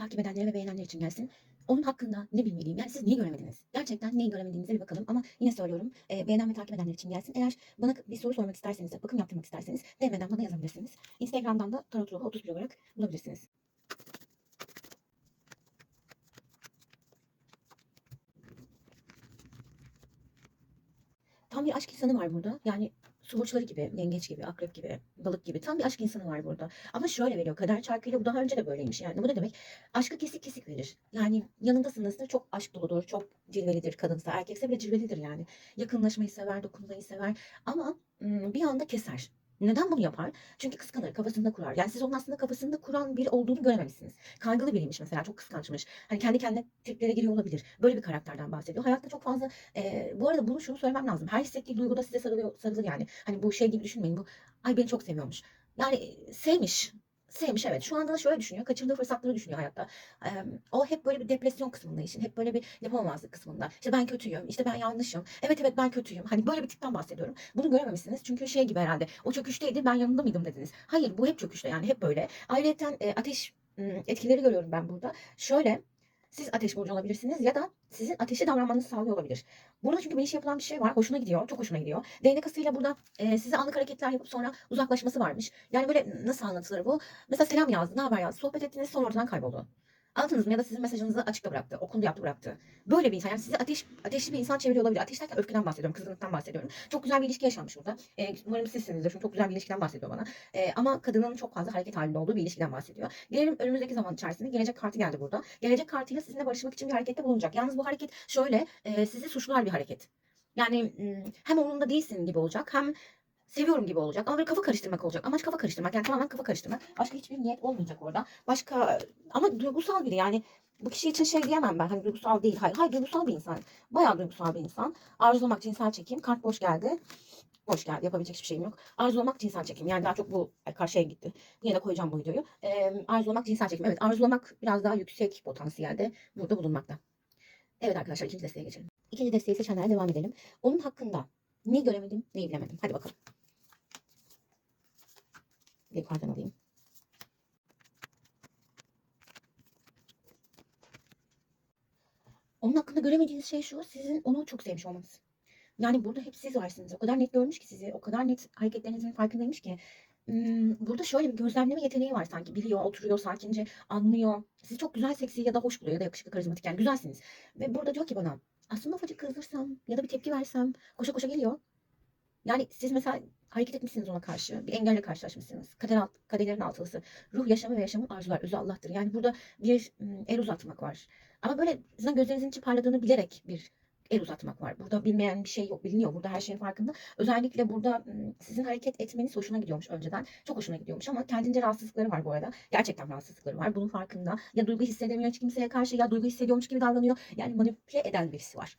takip edenlere ve beğenenler için gelsin. Onun hakkında ne bilmeliyim? Yani siz neyi göremediniz? Gerçekten neyi göremediğinize bir bakalım. Ama yine söylüyorum. E, beğenen ve takip edenler için gelsin. Eğer bana bir soru sormak isterseniz, bakım yaptırmak isterseniz DM'den bana yazabilirsiniz. Instagram'dan da Tarot Ruhu 31 olarak bulabilirsiniz. Tam bir aşk insanı var burada. Yani su burçları gibi, yengeç gibi, akrep gibi, balık gibi tam bir aşk insanı var burada. Ama şöyle veriyor. Kader çarkıyla bu daha önce de böyleymiş. Yani bu ne demek? Aşkı kesik kesik verir. Yani yanındasınızdır çok aşk doludur, çok cilvelidir kadınsa. Erkekse bile cilvelidir yani. Yakınlaşmayı sever, dokunmayı sever. Ama ım, bir anda keser. Neden bunu yapar? Çünkü kıskanır, kafasında kurar. Yani siz onun aslında kafasında kuran biri olduğunu görememişsiniz. Kaygılı biriymiş mesela, çok kıskançmış. Hani kendi kendine triplere giriyor olabilir. Böyle bir karakterden bahsediyor. Hayatta çok fazla e, bu arada bunu şunu söylemem lazım. Her hissettiği duyguda size sarılıyor, sarılır yani. Hani bu şey gibi düşünmeyin. Bu ay beni çok seviyormuş. Yani e, sevmiş. Sevmiş evet. Şu anda da şöyle düşünüyor. Kaçırdığı fırsatları düşünüyor hayatta. Ee, o hep böyle bir depresyon kısmında işin. Hep böyle bir yapamamazlık kısmında. İşte ben kötüyüm. işte ben yanlışım. Evet evet ben kötüyüm. Hani böyle bir tipten bahsediyorum. Bunu görememişsiniz. Çünkü şey gibi herhalde. O çöküşteydi ben yanında mıydım dediniz. Hayır bu hep çöküşte yani. Hep böyle. Ayrıca e, ateş etkileri görüyorum ben burada. Şöyle siz ateş burcu olabilirsiniz ya da sizin ateşi davranmanızı sağlıyor olabilir. Burada çünkü iş yapılan bir şey var. Hoşuna gidiyor. Çok hoşuna gidiyor. Değnek kasıyla burada e, size anlık hareketler yapıp sonra uzaklaşması varmış. Yani böyle nasıl anlatılır bu? Mesela selam yazdı, ne haber yazdı, sohbet ettiniz sonra ortadan kayboldu. Anladınız mı? Ya da sizin mesajınızı açıkta bıraktı, okundu yaptı bıraktı. Böyle bir insan. Yani sizi ateş, ateşli bir insan çeviriyor olabilir. Ateş derken öfkeden bahsediyorum, kızgınlıktan bahsediyorum. Çok güzel bir ilişki yaşanmış burada. E, umarım sizsinizdir. Çünkü çok güzel bir ilişkiden bahsediyor bana. E, ama kadının çok fazla hareket halinde olduğu bir ilişkiden bahsediyor. Gelelim önümüzdeki zaman içerisinde. Gelecek kartı geldi burada. Gelecek kartıyla sizinle barışmak için bir harekette bulunacak. Yalnız bu hareket şöyle, e, sizi suçlar bir hareket. Yani hem umurunda değilsin gibi olacak hem seviyorum gibi olacak ama böyle kafa karıştırmak olacak. Amaç kafa karıştırmak yani tamamen kafa karıştırmak. Başka hiçbir niyet olmayacak orada. Başka ama duygusal biri yani bu kişi için şey diyemem ben hani duygusal değil. Hayır, hayır duygusal bir insan. Bayağı duygusal bir insan. Arzulamak cinsel çekim. Kart boş geldi. Boş geldi. Yapabilecek hiçbir şeyim yok. Arzulamak cinsel çekim. Yani daha çok bu karşıya gitti. Yine de koyacağım bu videoyu. Ee, arzulamak cinsel çekim. Evet arzulamak biraz daha yüksek potansiyelde burada bulunmakta. Evet arkadaşlar ikinci desteğe geçelim. İkinci desteği seçenlere devam edelim. Onun hakkında ne göremedim, neyi bilemedim. Hadi bakalım. Yukarıdan alayım. Onun hakkında göremediğiniz şey şu, sizin onu çok sevmiş olmanız. Yani burada hep siz varsınız. O kadar net görmüş ki sizi, o kadar net hareketlerinizin farkındaymış ki. Hmm, Burada şöyle bir gözlemleme yeteneği var sanki. Biliyor, oturuyor, sakince anlıyor. Sizi çok güzel, seksi ya da hoş buluyor ya da yakışıklı, karizmatik. Yani güzelsiniz. Ve burada diyor ki bana, aslında ufacık kızdırsam ya da bir tepki versem koşa koşa geliyor. Yani siz mesela hareket etmişsiniz ona karşı. Bir engelle karşılaşmışsınız. Kader alt, kaderlerin altılısı. Ruh yaşamı ve yaşamın arzular. Özü Allah'tır. Yani burada bir el uzatmak var. Ama böyle sizin gözlerinizin içi parladığını bilerek bir el uzatmak var. Burada bilmeyen bir şey yok. Biliniyor. Burada her şeyin farkında. Özellikle burada sizin hareket etmeniz hoşuna gidiyormuş önceden. Çok hoşuna gidiyormuş ama kendince rahatsızlıkları var bu arada. Gerçekten rahatsızlıkları var. Bunun farkında. Ya duygu hissedemiyor hiç kimseye karşı ya duygu hissediyormuş gibi davranıyor. Yani manipüle eden birisi var.